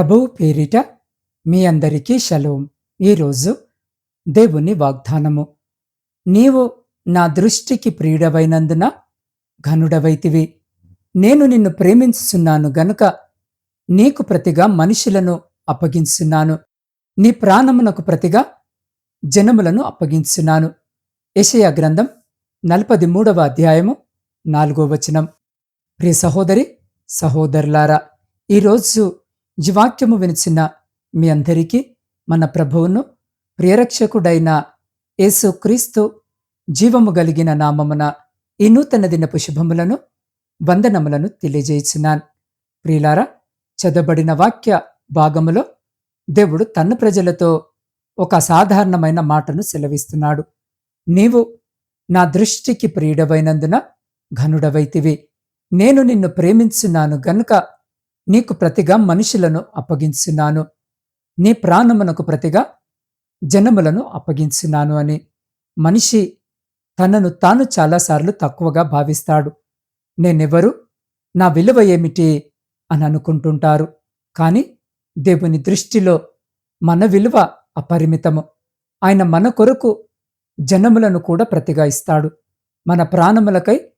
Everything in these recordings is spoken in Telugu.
ప్రభువు పేరిట మీ అందరికీ షలోం. ఈరోజు దేవుని వాగ్దానము. నీవు నా దృష్టికి ప్రియుడవైనందున ఘనుడవైతివి. నేను నిన్ను ప్రేమించుచున్నాను గనుక నీకు ప్రతిగా మనుషులను అప్పగించున్నాను. నీ ప్రాణమునకు ప్రతిగా జనములను అప్పగించున్నాను. యషయా గ్రంథం నలపది మూడవ అధ్యాయము నాలుగో వచనం. ప్రియ సహోదరి సహోదరులారా ఈరోజు ఈ వాక్యము వినిచిన మీ అందరికీ మన ప్రభువును ప్రియరక్షకుడైన యేసు క్రీస్తు జీవము కలిగిన నామమున ఈ నూతన దినపు శుభములను వందనములను తెలియజేయించున్నాను. ప్రియులారా చదవబడిన వాక్య భాగములో దేవుడు తన ప్రజలతో ఒక అసాధారణమైన మాటను సెలవిస్తున్నాడు. నీవు నా దృష్టికి ప్రియుడవైనందున ఘనుడవైతివి. నేను నిన్ను ప్రేమించున్నాను గనుక నీకు ప్రతిగా మనుషులను అప్పగించున్నాను. నీ ప్రాణమునకు ప్రతిగా జనములను అప్పగించున్నాను అని. మనిషి తనను తాను చాలాసార్లు తక్కువగా భావిస్తాడు. నేనెవరు? నా విలువ ఏమిటి? అని అనుకుంటుంటారు. కానీ దేవుని దృష్టిలో మన విలువ అపరిమితము. ఆయన మన కొరకు జనములను కూడా ప్రతిగా ఇస్తాడు. మన ప్రాణములకై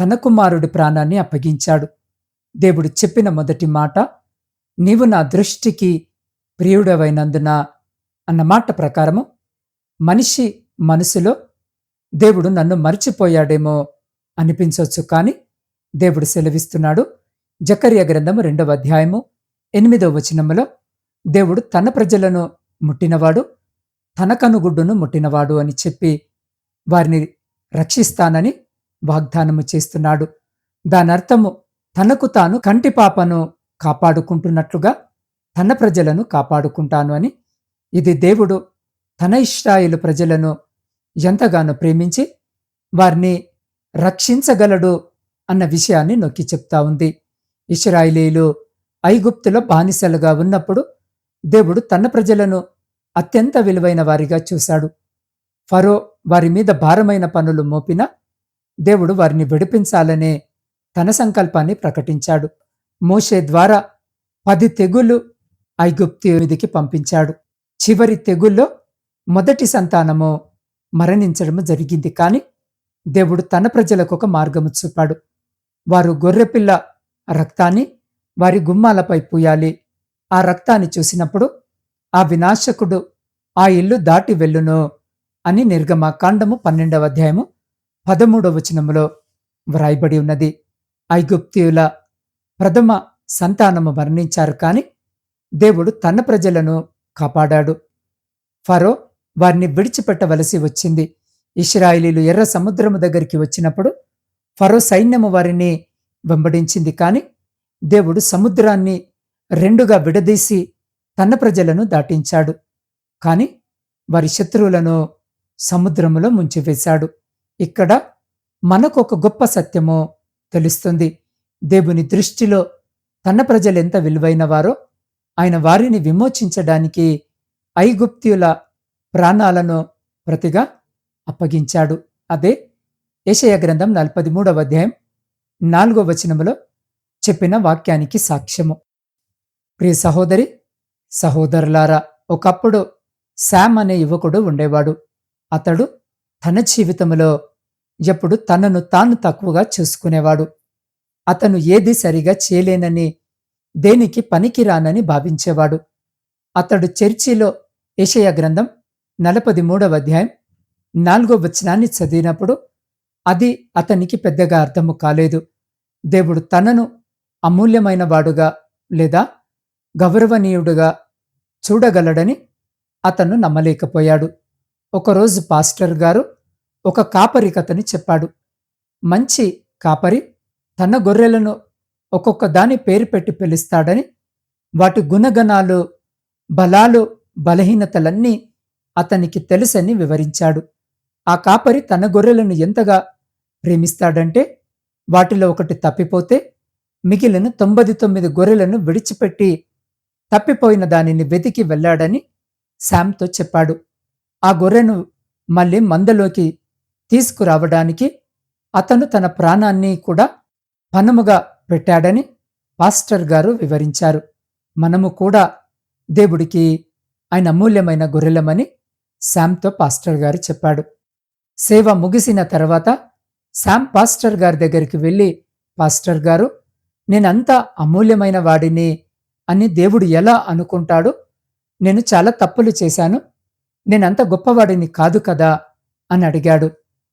తన కుమారుడి ప్రాణాన్ని అప్పగించాడు. దేవుడు చెప్పిన మొదటి మాట నీవు నా దృష్టికి ప్రియుడవైనందున అన్న మాట ప్రకారము మనిషి మనసులో దేవుడు నన్ను మర్చిపోయాడేమో అనిపించవచ్చు కానీ దేవుడు సెలవిస్తున్నాడు. జకర్య గ్రంథము రెండవ అధ్యాయము ఎనిమిదవ వచనములో దేవుడు తన ప్రజలను ముట్టినవాడు తన కనుగుడ్డును ముట్టినవాడు అని చెప్పి వారిని రక్షిస్తానని వాగ్దానము చేస్తున్నాడు. దాని అర్థము తనకు తాను కంటి పాపను కాపాడుకుంటున్నట్లుగా తన ప్రజలను కాపాడుకుంటాను అని. ఇది దేవుడు తన ఇష్టాయిలు ప్రజలను ఎంతగానో ప్రేమించి వారిని రక్షించగలడు అన్న విషయాన్ని నొక్కి చెప్తా ఉంది. ఇస్రాయిలీలు ఐగుప్తులో బానిసలుగా ఉన్నప్పుడు దేవుడు తన ప్రజలను అత్యంత విలువైన వారిగా చూశాడు. ఫరో వారి మీద భారమైన పనులు మోపిన దేవుడు వారిని విడిపించాలనే తన సంకల్పాన్ని ప్రకటించాడు. మోషే ద్వారా పది తెగులు ఐగుప్తు పంపించాడు. చివరి తెగుల్లో మొదటి సంతానము మరణించడము జరిగింది కానీ దేవుడు తన ప్రజలకు ఒక మార్గము చూపాడు. వారు గొర్రెపిల్ల రక్తాన్ని వారి గుమ్మాలపై పూయాలి. ఆ రక్తాన్ని చూసినప్పుడు ఆ వినాశకుడు ఆ ఇల్లు దాటి వెళ్ళును అని నిర్గమ కాండము పన్నెండవ అధ్యాయము పదమూడవ వచనములో వ్రాయబడి ఉన్నది. ఐగుప్తియుల ప్రథమ సంతానము మరణించారు కాని దేవుడు తన ప్రజలను కాపాడాడు. ఫరో వారిని విడిచిపెట్టవలసి వచ్చింది. ఇస్రాయిలీలు ఎర్ర సముద్రము దగ్గరికి వచ్చినప్పుడు ఫరో సైన్యము వారిని వెంబడించింది కాని దేవుడు సముద్రాన్ని రెండుగా విడదీసి తన ప్రజలను దాటించాడు. కాని వారి శత్రువులను సముద్రములో ముంచివేశాడు. ఇక్కడ మనకు ఒక గొప్ప సత్యము తెలుస్తుంది. దేవుని దృష్టిలో తన ప్రజలు ఎంత విలువైన వారో ఆయన వారిని విమోచించడానికి ఐగుప్త్యుల ప్రాణాలను ప్రతిగా అప్పగించాడు. అదే ఏషయ గ్రంథం నలభై మూడవ అధ్యాయం నాలుగో వచనములో చెప్పిన వాక్యానికి సాక్ష్యము. ప్రియ సహోదరి సహోదరులారా ఒకప్పుడు శామ్ అనే యువకుడు ఉండేవాడు. అతడు తన జీవితంలో ఎప్పుడు తనను తాను తక్కువగా చూసుకునేవాడు. అతను ఏది సరిగా చేయలేనని దేనికి పనికిరానని భావించేవాడు. అతడు చర్చిలో ఏషయ గ్రంథం నలపది మూడవ అధ్యాయం నాలుగో వచనాన్ని చదివినప్పుడు అది అతనికి పెద్దగా అర్థము కాలేదు. దేవుడు తనను అమూల్యమైన వాడుగా లేదా గౌరవనీయుడుగా చూడగలడని అతను నమ్మలేకపోయాడు. ఒకరోజు పాస్టర్ గారు ఒక కాపరి కథని చెప్పాడు. మంచి కాపరి తన గొర్రెలను ఒక్కొక్క దాని పేరు పెట్టి పిలుస్తాడని వాటి గుణగణాలు బలాలు బలహీనతలన్నీ అతనికి తెలుసని వివరించాడు. ఆ కాపరి తన గొర్రెలను ఎంతగా ప్రేమిస్తాడంటే వాటిలో ఒకటి తప్పిపోతే మిగిలిన తొంభై తొమ్మిది గొర్రెలను విడిచిపెట్టి తప్పిపోయిన దానిని వెతికి వెళ్ళాడని శామ్తో చెప్పాడు. ఆ గొర్రెను మళ్ళీ మందలోకి తీసుకురావడానికి అతను తన ప్రాణాన్ని కూడా పనముగా పెట్టాడని పాస్టర్ గారు వివరించారు. మనము కూడా దేవుడికి ఆయన అమూల్యమైన గొర్రెలమని శామ్తో పాస్టర్ గారు చెప్పాడు. సేవ ముగిసిన తర్వాత శామ్ పాస్టర్ గారి దగ్గరికి వెళ్ళి పాస్టర్ గారు నేనంతా అమూల్యమైన వాడిని అని దేవుడు ఎలా అనుకుంటాడు? నేను చాలా తప్పులు చేశాను. నేనంత గొప్పవాడిని కాదు కదా? అని అడిగాడు.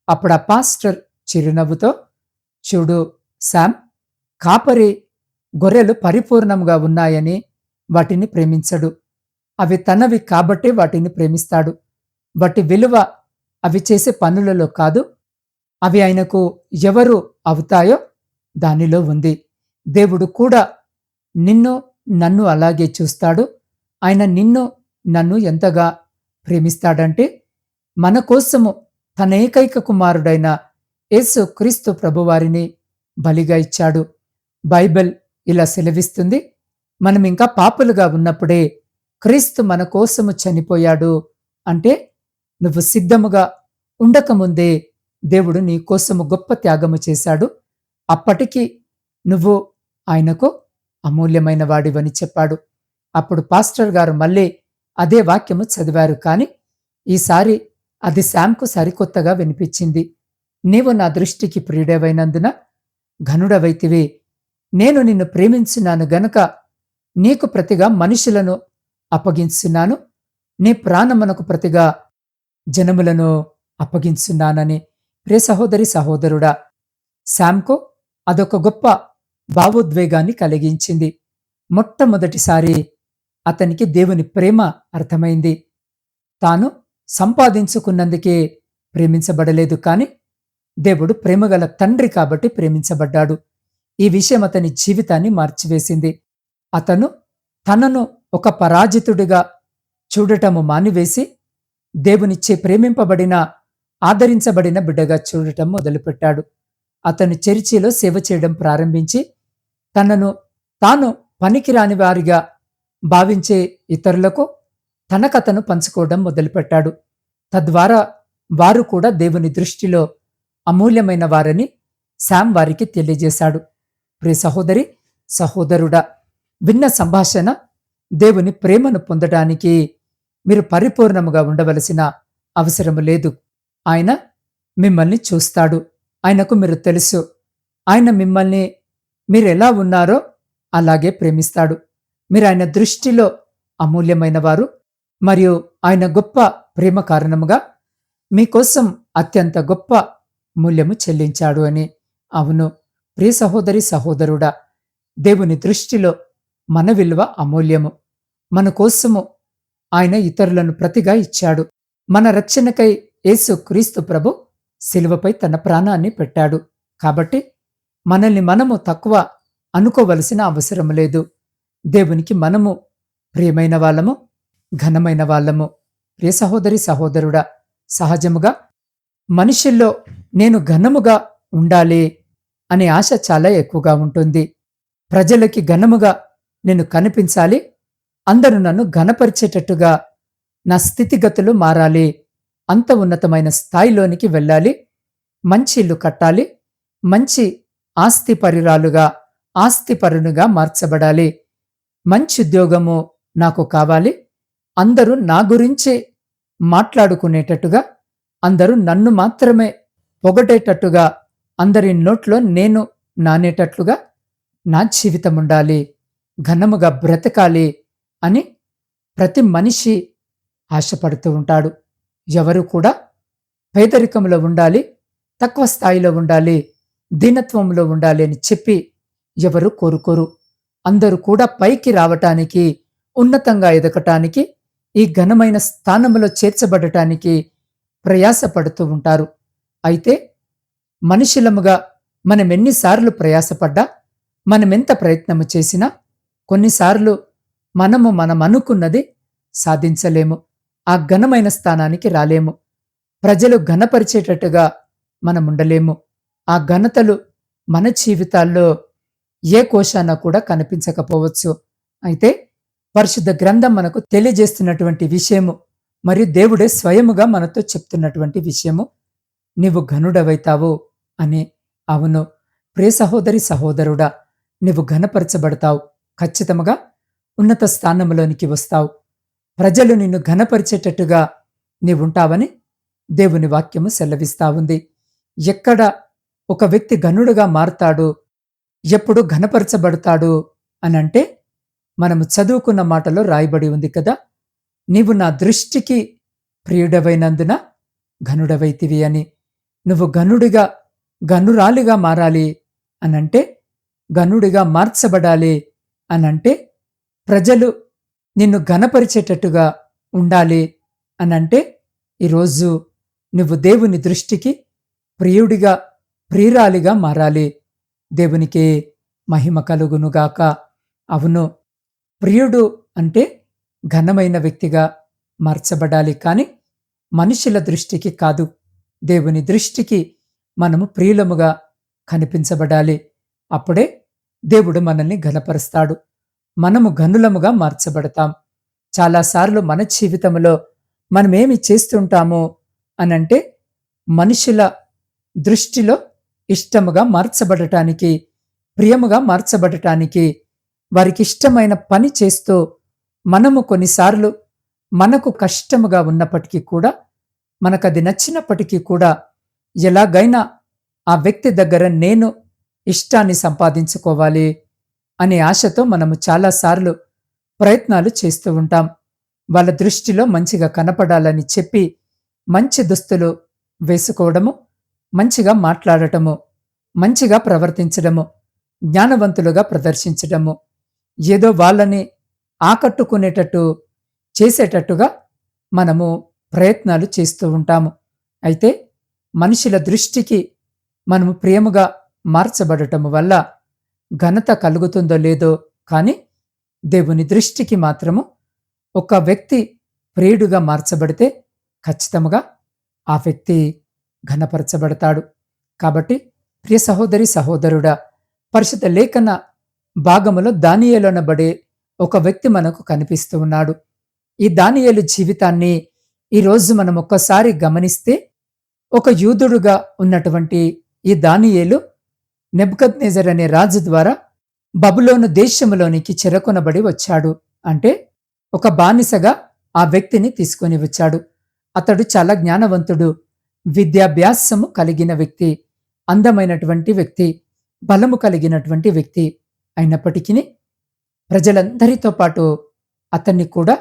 అప్పుడు ఆ పాస్టర్ చిరునవ్వుతో చూడు శామ్ కాపరి గొర్రెలు పరిపూర్ణంగా ఉన్నాయని వాటిని ప్రేమించడు. అవి తనవి కాబట్టి వాటిని ప్రేమిస్తాడు. వాటి విలువ అవి చేసే పనులలో కాదు. అవి ఆయనకు ఎవరు అవుతాయో దానిలో ఉంది. దేవుడు కూడా నిన్ను నన్ను అలాగే చూస్తాడు. ఆయన నిన్ను నన్ను ఎంతగా ప్రేమిస్తాడంటే మన కోసము తన ఏకైక కుమారుడైన యేసు క్రీస్తు ప్రభువారిని బలిగా ఇచ్చాడు. బైబిల్ ఇలా సెలవిస్తుంది. మనం ఇంకా పాపులుగా ఉన్నప్పుడే క్రీస్తు మన కోసము చనిపోయాడు అంటే నువ్వు సిద్ధముగా ఉండకముందే దేవుడు నీ కోసము గొప్ప త్యాగము చేశాడు. అప్పటికి నువ్వు ఆయనకు అమూల్యమైన వాడివని చెప్పాడు. అప్పుడు పాస్టర్ గారు మళ్ళీ అదే వాక్యము చదివారు. కాని ఈసారి అది శాంకు సరికొత్తగా వినిపించింది. నీవు నా దృష్టికి ప్రియుడవైనందున ఘనుడవైతివి. నేను నిన్ను ప్రేమించున్నాను గనుక నీకు ప్రతిగా మనుషులను అప్పగించున్నాను. నీ ప్రాణమునకు ప్రతిగా జనములను అప్పగించున్నానని. ప్రే సహోదరి సహోదరుడా శాంకు అదొక గొప్ప భావోద్వేగాన్ని కలిగించింది. మొట్టమొదటిసారి అతనికి దేవుని ప్రేమ అర్థమైంది. తాను సంపాదించుకున్నందుకే ప్రేమించబడలేదు కాని దేవుడు ప్రేమగల తండ్రి కాబట్టి ప్రేమించబడ్డాడు. ఈ విషయం అతని జీవితాన్ని మార్చివేసింది. అతను తనను ఒక పరాజితుడిగా చూడటము మానివేసి దేవునిచ్చే ప్రేమింపబడిన ఆదరించబడిన బిడ్డగా చూడటం మొదలుపెట్టాడు. అతను చర్చిలో సేవ చేయడం ప్రారంభించి తనను తాను పనికిరాని వారిగా భావించే ఇతరులకు తన కథను పంచుకోవడం మొదలుపెట్టాడు. తద్వారా వారు కూడా దేవుని దృష్టిలో అమూల్యమైన వారని శామ్ వారికి తెలియజేశాడు. ప్రియ సహోదరి సహోదరుడా విన్న సంభాషణ దేవుని ప్రేమను పొందడానికి మీరు పరిపూర్ణముగా ఉండవలసిన అవసరము లేదు. ఆయన మిమ్మల్ని చూస్తాడు. ఆయనకు మీరు తెలుసు. ఆయన మిమ్మల్ని మీరు ఎలా ఉన్నారో అలాగే ప్రేమిస్తాడు. మీరు ఆయన దృష్టిలో అమూల్యమైన వారు. మరియు ఆయన గొప్ప ప్రేమ కారణముగా మీకోసం అత్యంత గొప్ప మూల్యము చెల్లించాడు అని. అవును ప్రియ సహోదరి సహోదరుడా దేవుని దృష్టిలో మన విలువ అమూల్యము. మన కోసము ఆయన ఇతరులను ప్రతిగా ఇచ్చాడు. మన రక్షణకై యేసు క్రీస్తు ప్రభు శిలువపై తన ప్రాణాన్ని పెట్టాడు. కాబట్టి మనల్ని మనము తక్కువ అనుకోవలసిన అవసరం లేదు. దేవునికి మనము ప్రియమైన వాళ్ళము. ఘనమైన వాళ్ళము. ప్రియ సహోదరి సహోదరుడా సహజముగా మనుషుల్లో నేను ఘనముగా ఉండాలి అనే ఆశ చాలా ఎక్కువగా ఉంటుంది. ప్రజలకి ఘనముగా నేను కనిపించాలి అందరూ నన్ను ఘనపరిచేటట్టుగా నా స్థితిగతులు మారాలి అంత ఉన్నతమైన స్థాయిలోనికి వెళ్ళాలి మంచి ఇల్లు కట్టాలి మంచి ఆస్తి పరిరాలుగా ఆస్తిపరునుగా మార్చబడాలి మంచి ఉద్యోగము నాకు కావాలి అందరూ నా గురించే మాట్లాడుకునేటట్టుగా అందరూ నన్ను మాత్రమే పొగటేటట్టుగా అందరి నోట్లో నేను నానేటట్లుగా నా జీవితం ఉండాలి ఘనముగా బ్రతకాలి అని ప్రతి మనిషి ఆశపడుతూ ఉంటాడు. ఎవరు కూడా పేదరికంలో ఉండాలి తక్కువ స్థాయిలో ఉండాలి దీనత్వంలో ఉండాలి అని చెప్పి ఎవరు కోరుకోరు. అందరూ కూడా పైకి రావటానికి ఉన్నతంగా ఎదగటానికి ఈ ఘనమైన స్థానంలో చేర్చబడటానికి ప్రయాసపడుతూ ఉంటారు. అయితే మనుషులముగా మనం ఎన్నిసార్లు ప్రయాసపడ్డా మనమెంత ప్రయత్నము చేసినా కొన్నిసార్లు మనము మనం అనుకున్నది సాధించలేము ఆ ఘనమైన స్థానానికి రాలేము. ప్రజలు ఘనపరిచేటట్టుగా మనం ఉండలేము ఆ ఘనతలు మన జీవితాల్లో ఏ కోశాన కూడా కనిపించకపోవచ్చు. అయితే పరిశుద్ధ గ్రంథం మనకు తెలియజేస్తున్నటువంటి విషయము. మరియు దేవుడే స్వయముగా మనతో చెప్తున్నటువంటి విషయము. నీవు ఘనుడవైతావు అని అవును. ప్రే సహోదరి సహోదరుడా నీవు ఘనపరచబడతావు. ఖచ్చితంగా ఉన్నత స్థానంలోనికి వస్తావు. ప్రజలు నిన్ను ఘనపరిచేటట్టుగా నీవుంటావని దేవుని వాక్యము సెలవిస్తా ఉంది. ఎక్కడ ఒక వ్యక్తి ఘనుడుగా మారతాడు ఎప్పుడు ఘనపరచబడతాడు అనంటే మనము చదువుకున్న మాటలో రాయబడి ఉంది కదా? నీవు నా దృష్టికి ప్రియుడవైనందున ఘనుడవైతివి అని. నువ్వు ఘనుడిగా గనురాలిగా మారాలి అనంటే గనుడిగా మార్చబడాలి అనంటే ప్రజలు నిన్ను ఘనపరిచేటట్టుగా ఉండాలి అనంటే ఈరోజు నువ్వు దేవుని దృష్టికి ప్రియుడిగా ప్రియురాలిగా మారాలి. దేవునికి మహిమ కలుగునుగాక. అవును ప్రియుడు అంటే ఘనమైన వ్యక్తిగా మార్చబడాలి. కానీ మనుషుల దృష్టికి కాదు. దేవుని దృష్టికి మనము ప్రియులముగా కనిపించబడాలి. అప్పుడే దేవుడు మనల్ని ఘనపరుస్తాడు. మనము ఘనులముగా మార్చబడతాం. చాలాసార్లు మన జీవితంలో మనమేమి చేస్తుంటాము అనంటే మనుషుల దృష్టిలో ఇష్టముగా మార్చబడటానికి ప్రియముగా మార్చబడటానికి వారికి ఇష్టమైన పని చేస్తూ మనము కొన్నిసార్లు మనకు కష్టముగా ఉన్నప్పటికీ కూడా మనకది నచ్చినప్పటికీ కూడా ఎలాగైనా ఆ వ్యక్తి దగ్గర నేను ఇష్టాన్ని సంపాదించుకోవాలి అనే ఆశతో మనము చాలాసార్లు ప్రయత్నాలు చేస్తూ ఉంటాం. వాళ్ళ దృష్టిలో మంచిగా కనపడాలని చెప్పి మంచి దుస్తులు వేసుకోవడము మంచిగా మాట్లాడటము మంచిగా ప్రవర్తించడము జ్ఞానవంతులుగా ప్రదర్శించడము ఏదో వాళ్ళని ఆకట్టుకునేటట్టు చేసేటట్టుగా మనము ప్రయత్నాలు చేస్తూ ఉంటాము. అయితే మనుషుల దృష్టికి మనము ప్రేమగా మార్చబడటము వల్ల ఘనత కలుగుతుందో లేదో కానీ దేవుని దృష్టికి మాత్రము ఒక వ్యక్తి ప్రియుడుగా మార్చబడితే ఖచ్చితంగా ఆ వ్యక్తి ఘనపరచబడతాడు. కాబట్టి ప్రియ సహోదరి సహోదరుడా పరిశుద్ధ లేఖన భాగములో దానియేలోనబడే ఒక వ్యక్తి మనకు కనిపిస్తూ ఉన్నాడు. ఈ దానియేలు జీవితాన్ని ఈరోజు మనం ఒక్కసారి గమనిస్తే ఒక యూదుడుగా ఉన్నటువంటి ఈ దానియేలు నెబ్కద్నేజర్ అనే రాజు ద్వారా బబులోను దేశంలోనికి చెరకొనబడి వచ్చాడు. అంటే ఒక బానిసగా ఆ వ్యక్తిని తీసుకొని వచ్చాడు. అతడు చాలా జ్ఞానవంతుడు విద్యాభ్యాసము కలిగిన వ్యక్తి అందమైనటువంటి వ్యక్తి బలము కలిగినటువంటి వ్యక్తి. అయినప్పటికీ ప్రజలందరితో పాటు అతన్ని కూడా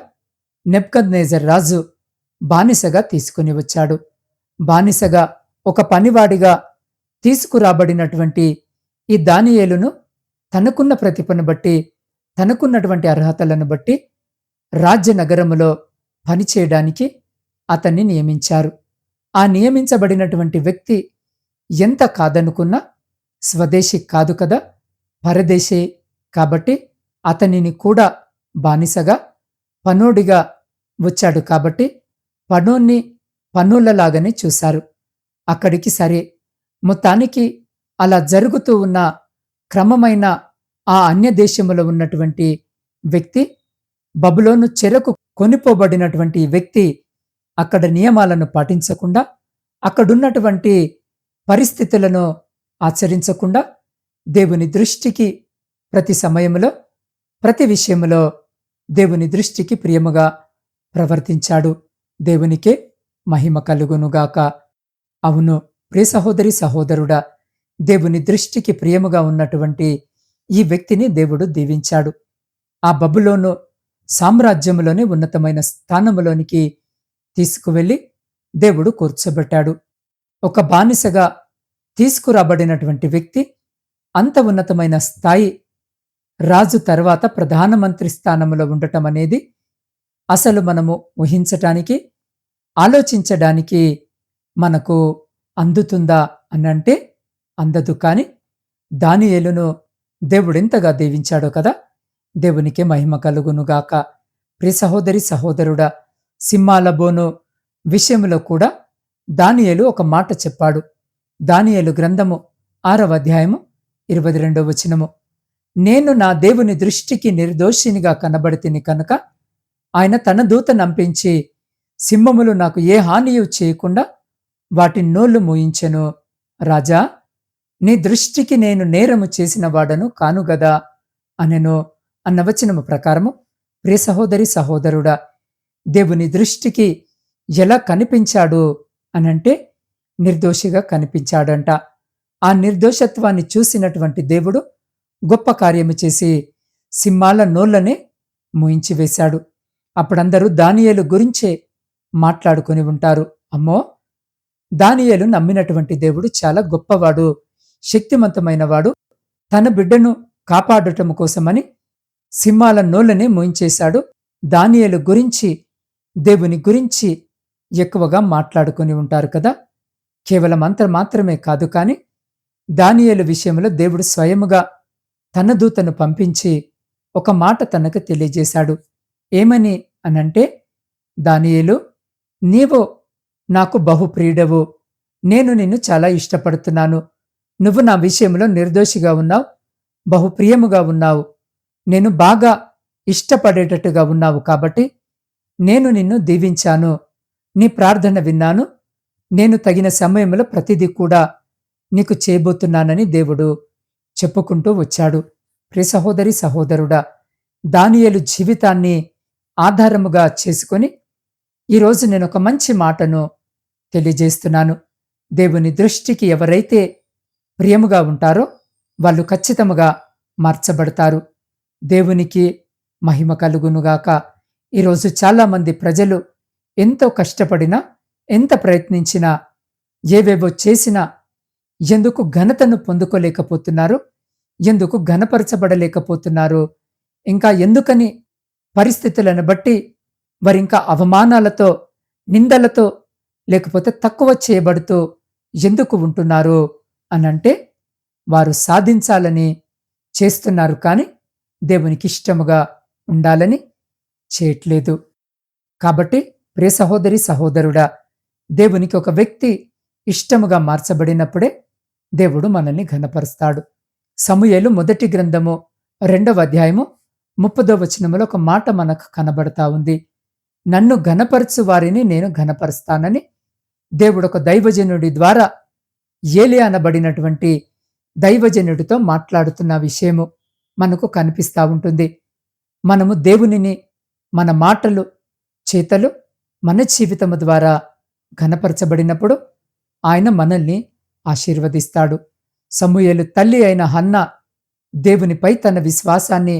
నెబ్కద్నేజర్ రాజు బానిసగా తీసుకుని వచ్చాడు. బానిసగా ఒక పనివాడిగా తీసుకురాబడినటువంటి ఈ దానియేలును తనకున్న ప్రతిభను బట్టి తనకున్నటువంటి అర్హతలను బట్టి రాజ్యనగరములో పనిచేయడానికి అతన్ని నియమించారు. ఆ నియమించబడినటువంటి వ్యక్తి ఎంత కాదనుకున్నా స్వదేశీ కాదు కదా. పరదేశే కాబట్టి అతనిని కూడా బానిసగా పనోడిగా వచ్చాడు కాబట్టి పనోన్ని పన్నులలాగానే చూశారు. అక్కడికి సరే. మొత్తానికి అలా జరుగుతూ ఉన్న క్రమమైన ఆ అన్య దేశంలో ఉన్నటువంటి వ్యక్తి బబులోను చెరకు కొనిపోబడినటువంటి వ్యక్తి అక్కడ నియమాలను పాటించకుండా అక్కడున్నటువంటి పరిస్థితులను ఆచరించకుండా దేవుని దృష్టికి ప్రతి సమయంలో ప్రతి విషయంలో దేవుని దృష్టికి ప్రియముగా ప్రవర్తించాడు. దేవునికే మహిమ కలుగునుగాక. అవును ప్రియ సహోదరి సహోదరుడా దేవుని దృష్టికి ప్రియముగా ఉన్నటువంటి ఈ వ్యక్తిని దేవుడు దీవించాడు. ఆ బబులోను సామ్రాజ్యంలోనే ఉన్నతమైన స్థానములోనికి తీసుకువెళ్ళి దేవుడు కూర్చోబెట్టాడు. ఒక బానిసగా తీసుకురాబడినటువంటి వ్యక్తి అంత ఉన్నతమైన స్థాయి రాజు తర్వాత ప్రధానమంత్రి స్థానంలో ఉండటం అనేది అసలు మనము ఊహించటానికి ఆలోచించడానికి మనకు అందుతుందా అనంటే అందదు కానీ దానియేలును దేవుడెంతగా దీవించాడో కదా దేవునికి మహిమ కలుగునుగాక. ప్రియ సహోదరి సహోదరుడా సింహాల బోను విషయంలో కూడా దానియేలు ఒక మాట చెప్పాడు. దానియేలు గ్రంథము ఆరవ అధ్యాయము ఇరవై రెండవ వచనము. నేను నా దేవుని దృష్టికి నిర్దోషినిగా కనబడితిని కనుక ఆయన తన దూత నంపించి సింహములు నాకు ఏ హానియు చేయకుండా వాటి నోళ్ళు మూయించెను. రాజా నీ దృష్టికి నేను నేరము చేసిన వాడను కానుగదా అనెను అన్న వచనము ప్రకారము. ప్రియ సహోదరి సహోదరుడా దేవుని దృష్టికి ఎలా కనిపించాడు అనంటే నిర్దోషిగా కనిపించాడంట. ఆ నిర్దోషత్వాన్ని చూసినటువంటి దేవుడు గొప్ప కార్యము చేసి సింహాల నోళ్ళనే మూయించి వేశాడు. అప్పుడందరూ దానియేలు గురించే మాట్లాడుకొని ఉంటారు. అమ్మో! దానియేలు నమ్మినటువంటి దేవుడు చాలా గొప్పవాడు శక్తివంతమైనవాడు తన బిడ్డను కాపాడటం కోసమని సింహాల నోళ్ళనే మూయించేశాడు. దానియేలు గురించి దేవుని గురించి ఎక్కువగా మాట్లాడుకొని ఉంటారు కదా. కేవలం అంత మాత్రమే కాదు కానీ దానియేలు విషయంలో దేవుడు స్వయముగా తన దూతను పంపించి ఒక మాట తనకు తెలియజేశాడు. ఏమని అనంటే దానియేలు నీవు నాకు బహుప్రియుడవు. నేను నిన్ను చాలా ఇష్టపడుతున్నాను. నువ్వు నా విషయంలో నిర్దోషిగా ఉన్నావు బహుప్రియముగా ఉన్నావు. నేను బాగా ఇష్టపడేటట్టుగా ఉన్నావు కాబట్టి నేను నిన్ను దీవించాను. నీ ప్రార్థన విన్నాను. నేను తగిన సమయంలో ప్రతిదీ కూడా నీకు చేయబోతున్నానని దేవుడు చెప్పుకుంటూ వచ్చాడు. ప్రియ సహోదరి సహోదరుడా దానియలు జీవితాన్ని ఆధారముగా చేసుకొని ఈరోజు నేను ఒక మంచి మాటను తెలియజేస్తున్నాను. దేవుని దృష్టికి ఎవరైతే ప్రియముగా ఉంటారో వాళ్ళు ఖచ్చితముగా మార్చబడతారు. దేవునికి మహిమ కలుగునుగాక. ఈరోజు చాలామంది ప్రజలు ఎంతో కష్టపడినా ఎంత ప్రయత్నించినా ఏవేవో చేసినా ఎందుకు ఘనతను పొందుకోలేకపోతున్నారు? ఎందుకు ఘనపరచబడలేకపోతున్నారు? ఇంకా ఎందుకని పరిస్థితులను బట్టి వారింకా అవమానాలతో నిందలతో లేకపోతే తక్కువ చేయబడుతూ ఎందుకు ఉంటున్నారు అనంటే వారు సాధించాలని చేస్తున్నారు కానీ దేవునికి ఇష్టముగా ఉండాలని చేయట్లేదు. కాబట్టి ప్రియ సహోదరి సహోదరుడా దేవునికి ఒక వ్యక్తి ఇష్టముగా మార్చబడినప్పుడే దేవుడు మనల్ని ఘనపరుస్తాడు. సమూయలు మొదటి గ్రంథము రెండవ అధ్యాయము ముప్పదో వచనములో ఒక మాట మనకు కనబడతా ఉంది. నన్ను ఘనపరచు వారిని నేను ఘనపరుస్తానని దేవుడు ఒక దైవజనుడి ద్వారా ఏలి అనబడినటువంటి దైవజనుడితో మాట్లాడుతున్న విషయము మనకు కనిపిస్తూ ఉంటుంది. మనము దేవునిని మన మాటలు చేతలు మన జీవితము ద్వారా ఘనపరచబడినప్పుడు ఆయన మనల్ని ఆశీర్వదిస్తాడు. సమూయేలు తల్లి అయిన హన్న దేవునిపై తన విశ్వాసాన్ని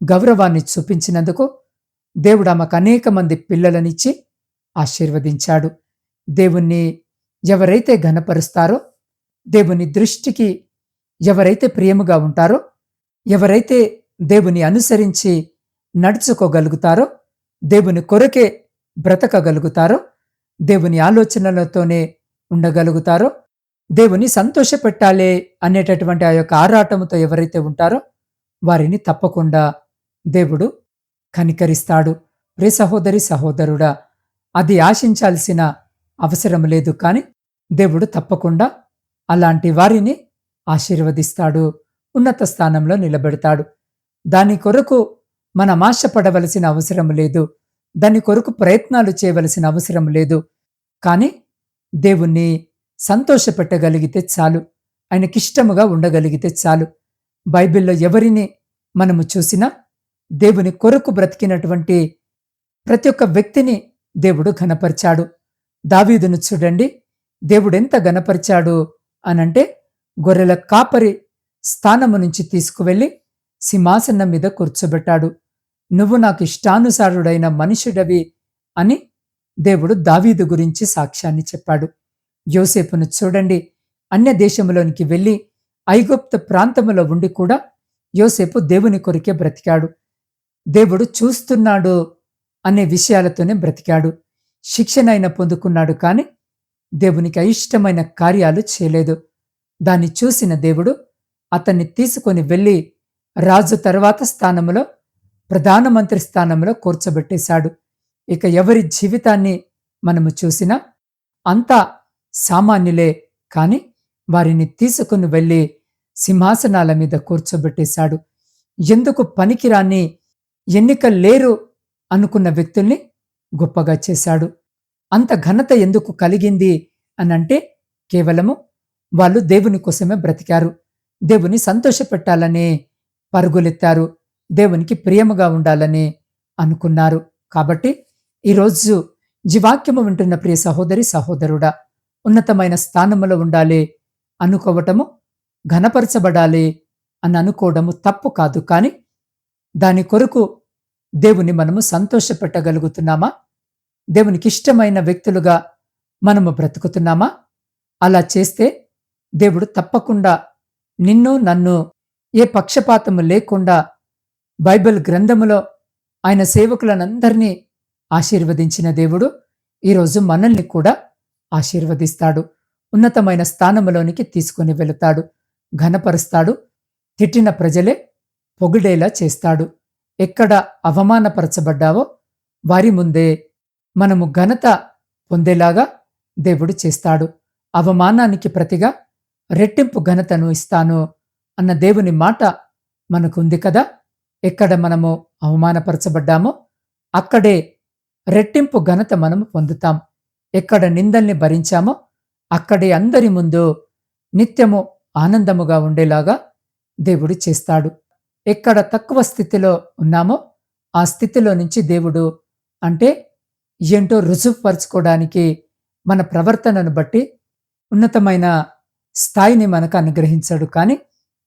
గౌరవాన్ని చూపించినందుకు దేవుడు ఆమెకు అనేక మంది పిల్లలనిచ్చి ఆశీర్వదించాడు. దేవుణ్ణి ఎవరైతే ఘనపరుస్తారో దేవుని దృష్టికి ఎవరైతే ప్రియముగా ఉంటారో ఎవరైతే దేవుని అనుసరించి నడుచుకోగలుగుతారో దేవుని కొరకే బ్రతకగలుగుతారో దేవుని ఆలోచనలతోనే ఉండగలుగుతారో దేవుని సంతోషపెట్టాలే అనేటటువంటి ఆ యొక్క ఆరాటముతో ఎవరైతే ఉంటారో వారిని తప్పకుండా దేవుడు కనికరిస్తాడు. ప్రే సహోదరి సహోదరుడా అది ఆశించాల్సిన అవసరం లేదు కానీ దేవుడు తప్పకుండా అలాంటి వారిని ఆశీర్వదిస్తాడు ఉన్నత స్థానంలో నిలబెడతాడు. దాని కొరకు మనం ఆశపడవలసిన అవసరం లేదు దాని కొరకు ప్రయత్నాలు చేయవలసిన అవసరం లేదు. కానీ దేవుణ్ణి సంతోషపెట్టగలిగితే చాలు. ఆయనకిష్టముగా ఉండగలిగితే చాలు. బైబిల్లో ఎవరిని మనము చూసినా దేవుని కొరకు బ్రతికినటువంటి ప్రతి ఒక్క వ్యక్తిని దేవుడు ఘనపరిచాడు. దావీదును చూడండి దేవుడెంత ఘనపరిచాడు అనంటే గొర్రెల కాపరి స్థానము నుంచి తీసుకువెళ్ళి సింహాసనం మీద కూర్చోబెట్టాడు. నువ్వు నాకు ఇష్టానుసారుడైన మనుషుడవి అని దేవుడు దావీదు గురించి సాక్ష్యాన్ని చెప్పాడు. యోసేపును చూడండి. అన్య దేశంలోనికి వెళ్ళి ఐగుప్త ప్రాంతములో ఉండి కూడా యోసేపు దేవుని కొరికే బ్రతికాడు. దేవుడు చూస్తున్నాడు అనే విషయాలతోనే బ్రతికాడు. శిక్షణైనా పొందుకున్నాడు కానీ దేవునికి అయిష్టమైన కార్యాలు చేయలేదు. దాన్ని చూసిన దేవుడు అతన్ని తీసుకొని వెళ్ళి రాజు తర్వాత స్థానంలో ప్రధానమంత్రి స్థానంలో కూర్చోబెట్టేశాడు. ఇక ఎవరి జీవితాన్ని మనము చూసినా అంతా సామాన్యులే. కాని వారిని తీసుకుని వెళ్ళి సింహాసనాల మీద కూర్చోబెట్టేశాడు. ఎందుకు పనికిరాని ఎన్నిక లేరు అనుకున్న వ్యక్తుల్ని గొప్పగా చేశాడు. అంత ఘనత ఎందుకు కలిగింది అనంటే కేవలము వాళ్ళు దేవుని కోసమే బ్రతికారు. దేవుని సంతోషపెట్టాలని పరుగులెత్తారు. దేవునికి ప్రియముగా ఉండాలని అనుకున్నారు. కాబట్టి ఈరోజు జీవాక్యము వింటున్న ప్రియ సహోదరి సహోదరుడా ఉన్నతమైన స్థానములో ఉండాలి. అనుకోవటము ఘనపరచబడాలి అని అనుకోవడము తప్పు కాదు. కానీ దాని కొరకు దేవుని మనము సంతోషపెట్టగలుగుతున్నామా? దేవునికి ఇష్టమైన వ్యక్తులుగా మనము బ్రతుకుతున్నామా? అలా చేస్తే దేవుడు తప్పకుండా నిన్ను నన్ను ఏ పక్షపాతము లేకుండా బైబిల్ గ్రంథములో ఆయన సేవకులనందరినీ ఆశీర్వదించిన దేవుడు ఈరోజు మనల్ని కూడా ఆశీర్వదిస్తాడు. ఉన్నతమైన స్థానములోనికి తీసుకుని వెళుతాడు. ఘనపరుస్తాడు. తిట్టిన ప్రజలే పొగిడేలా చేస్తాడు. ఎక్కడ అవమానపరచబడ్డావో వారి ముందే మనము ఘనత పొందేలాగా దేవుడు చేస్తాడు. అవమానానికి ప్రతిగా రెట్టింపు ఘనతను ఇస్తాను అన్న దేవుని మాట మనకుంది కదా? ఎక్కడ మనము అవమానపరచబడ్డామో అక్కడే రెట్టింపు ఘనత మనము పొందుతాం. ఎక్కడ నిందల్ని భరించామో అక్కడే అందరి ముందు నిత్యము ఆనందముగా ఉండేలాగా దేవుడు చేస్తాడు. ఎక్కడ తక్కువ స్థితిలో ఉన్నామో ఆ స్థితిలో నుంచి దేవుడు అంటే ఏంటో రుజువుపరుచుకోవడానికి మన ప్రవర్తనను బట్టి ఉన్నతమైన స్థాయిని మనకు అనుగ్రహించాడు. కానీ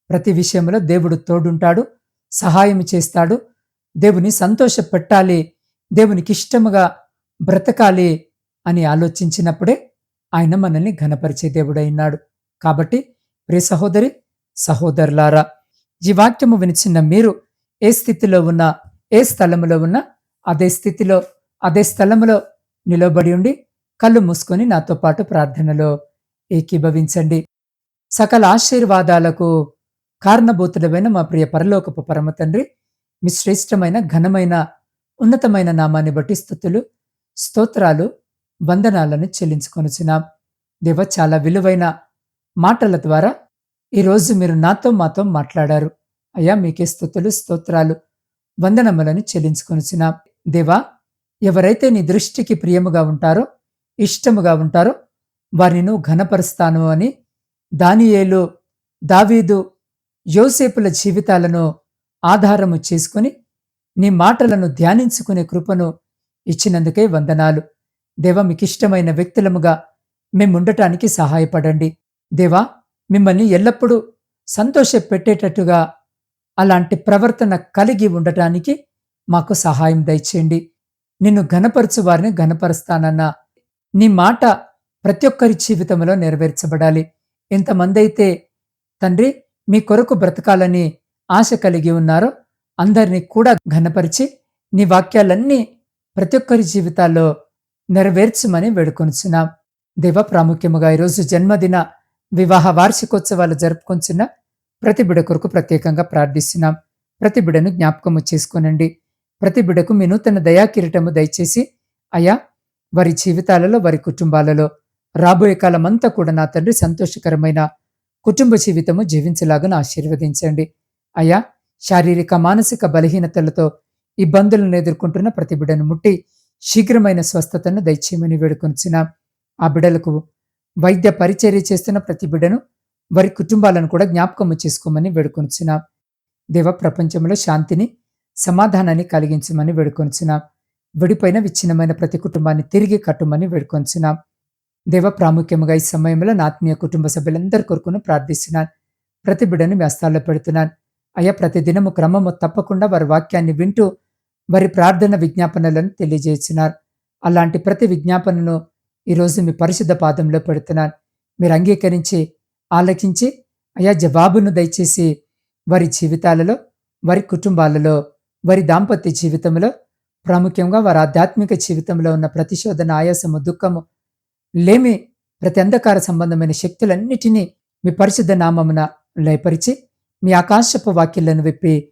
ప్రతి విషయంలో దేవుడు తోడుంటాడు సహాయం చేస్తాడు. దేవుని సంతోష పెట్టాలి దేవునికి ఇష్టముగా బ్రతకాలి అని ఆలోచించినప్పుడే ఆయన మనల్ని ఘనపరిచే దేవుడైనాడు కాబట్టి ప్రియ సహోదరి సహోదరులారా ఈ వాక్యము వినిచిన్న మీరు ఏ స్థితిలో ఉన్నా ఏ స్థలములో ఉన్నా అదే స్థితిలో అదే స్థలములో నిలబడి ఉండి కళ్ళు మూసుకొని నాతో పాటు ప్రార్థనలో ఏకీభవించండి. సకల ఆశీర్వాదాలకు కారణభూతుడమైన మా ప్రియ పరలోకపు పరమ తండ్రి మీ శ్రేష్టమైన ఘనమైన ఉన్నతమైన నామాన్ని బట్టి స్థుతులు స్తోత్రాలు వందనాలను చెల్లించుకొనుచున్నాం. దేవ చాలా విలువైన మాటల ద్వారా ఈరోజు మీరు నాతో మాతో మాట్లాడారు. అయ్యా మీకే స్థుతులు స్తోత్రాలు వందనములను చెల్లించుకొనుచున్నాం. దేవా ఎవరైతే నీ దృష్టికి ప్రియముగా ఉంటారో ఇష్టముగా ఉంటారో వారిని నువ్వు ఘనపరుస్తాను అని దానియేలు దావీదు యోసేపుల జీవితాలను ఆధారము చేసుకుని నీ మాటలను ధ్యానించుకునే కృపను ఇచ్చినందుకే వందనాలు. దేవ మీకు ఇష్టమైన వ్యక్తులముగా మేముండటానికి సహాయపడండి. దేవా మిమ్మల్ని ఎల్లప్పుడూ సంతోష పెట్టేటట్టుగా అలాంటి ప్రవర్తన కలిగి ఉండటానికి మాకు సహాయం దయచేయండి. నిన్ను ఘనపరచు వారిని ఘనపరుస్తానన్న. నీ మాట ప్రతి ఒక్కరి జీవితంలో నెరవేర్చబడాలి. ఎంతమంది అయితే తండ్రి మీ కొరకు బ్రతకాలని ఆశ కలిగి ఉన్నారో అందరినీ కూడా ఘనపరిచి నీ వాక్యాలన్నీ ప్రతి ఒక్కరి జీవితాల్లో నెరవేర్చమని వేడుకొనిచున్నాం దేవ ప్రాముఖ్యముగా ఈరోజు జన్మదిన వివాహ వార్షికోత్సవాలు జరుపుకొంచున్న ప్రతి బిడ కొరకు ప్రత్యేకంగా ప్రార్థిస్తున్నాం. ప్రతి బిడను జ్ఞాపకము చేసుకోనండి. ప్రతి బిడకు మీ నూతన దయాకిరీటము దయచేసి అయా వారి జీవితాలలో వారి కుటుంబాలలో రాబోయే కాలమంతా కూడా నా తండ్రి సంతోషకరమైన కుటుంబ జీవితము జీవించలాగా ఆశీర్వదించండి. అయా శారీరక మానసిక బలహీనతలతో ఇబ్బందులను ఎదుర్కొంటున్న ప్రతి బిడను ముట్టి శీఘ్రమైన స్వస్థతను దయచేయమని వేడుకొనిచిన ఆ బిడలకు వైద్య పరిచర్య చేస్తున్న ప్రతి బిడను వారి కుటుంబాలను కూడా జ్ఞాపకము చేసుకోమని వేడుకొనిచిన దేవ ప్రపంచంలో శాంతిని సమాధానాన్ని కలిగించమని వేడుకొనిచిన విడిపోయిన విచ్ఛిన్నమైన ప్రతి కుటుంబాన్ని తిరిగి కట్టుమని వేడుకొనిచున్నాం. దేవ ప్రాముఖ్యముగా ఈ సమయంలో నా ఆత్మీయ కుటుంబ సభ్యులందరి కొరకును ప్రార్థిస్తున్నాను. ప్రతి బిడను వ్యస్తాల్లో పెడుతున్నాను. అయ్యా ప్రతి దినము క్రమము తప్పకుండా వారి వాక్యాన్ని వింటూ వారి ప్రార్థన విజ్ఞాపనలను తెలియజేస్తున్నారు అలాంటి ప్రతి విజ్ఞాపనను ఈరోజు మీ పరిశుద్ధ పాదంలో పెడుతున్నాను. మీరు అంగీకరించి ఆలకించి అయా జవాబును దయచేసి వారి జీవితాలలో వారి కుటుంబాలలో వారి దాంపత్య జీవితంలో ప్రాముఖ్యంగా వారి ఆధ్యాత్మిక జీవితంలో ఉన్న ప్రతిశోధన ఆయాసము దుఃఖము లేమి ప్రతి అంధకార సంబంధమైన శక్తులన్నిటినీ మీ పరిశుద్ధ నామమున లయపరిచి మీ ఆకాశపు వాక్యాలను విప్పి